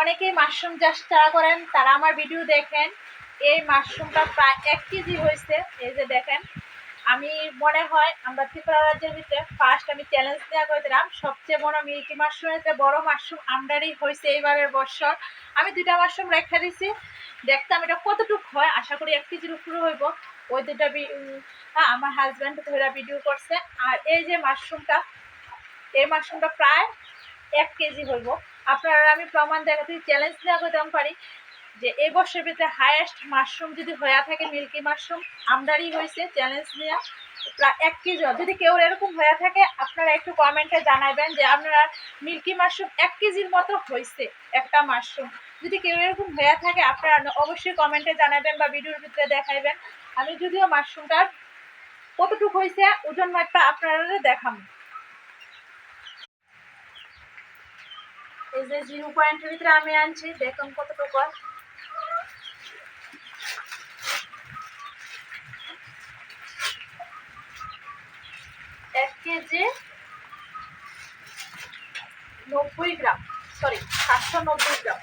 অনেকেই মাশরুম চাষ যারা করেন তারা আমার ভিডিও দেখেন। এই মাশরুমটা প্রায় এক কেজি হয়েছে। এই যে দেখেন আমি মনে হয় আমরা ত্রিপুরা রাজ্যের ভিতরে ফার্স্ট আমি চ্যালেঞ্জ দেওয়া করে দিলাম। সবচেয়ে বড় মিল্কি মাশরুমের বড় মাশরুম আমদানি হয়েছে এইবারের বছর। আমি দুইটা মাশরুম রেখে দিছি। দেখতাম এটা কতটুকু হয় আশা করি এক কেজির উপরে হইব। ওই দুটা হ্যাঁ, আমার হাজব্যান্ড ধরে ভিডিও করছে। আর এই যে মাশরুমটা এই মাশরুমটা প্রায় এক কেজি হইব। আপনারা, আমি প্রমাণ দেখাতে চ্যালেঞ্জ দেওয়া করতে পারি যে এই বছরের ভিতরে হায়েস্ট মাশরুম যদি হয়ে থাকে মিল্কি মাশরুম আমদানি হয়েছে চ্যালেঞ্জ নেওয়া প্রায় এক কেজি যদি কেউ এরকম হয়ে থাকে, আপনারা একটু কমেন্টে জানাবেন যে আপনারা মিল্কি মাশরুম এক কেজির মতো হয়েছে একটা মাশরুম যদি কেউ এরকম হয়ে থাকে, আপনারা অবশ্যই কমেন্টে জানাবেন বা ভিডিওর ভিতরে দেখাইবেন। আমি যদিও মাশরুমটার কতটুকু হয়েছে, ওজন মাত্রা আপনারা দেখাবো। এই পয়েন্টের ভিতরে আমি আনছি, দেখুন কতটুকু। এক কেজি নব্বই গ্রাম সরি সাতশো নব্বই গ্রাম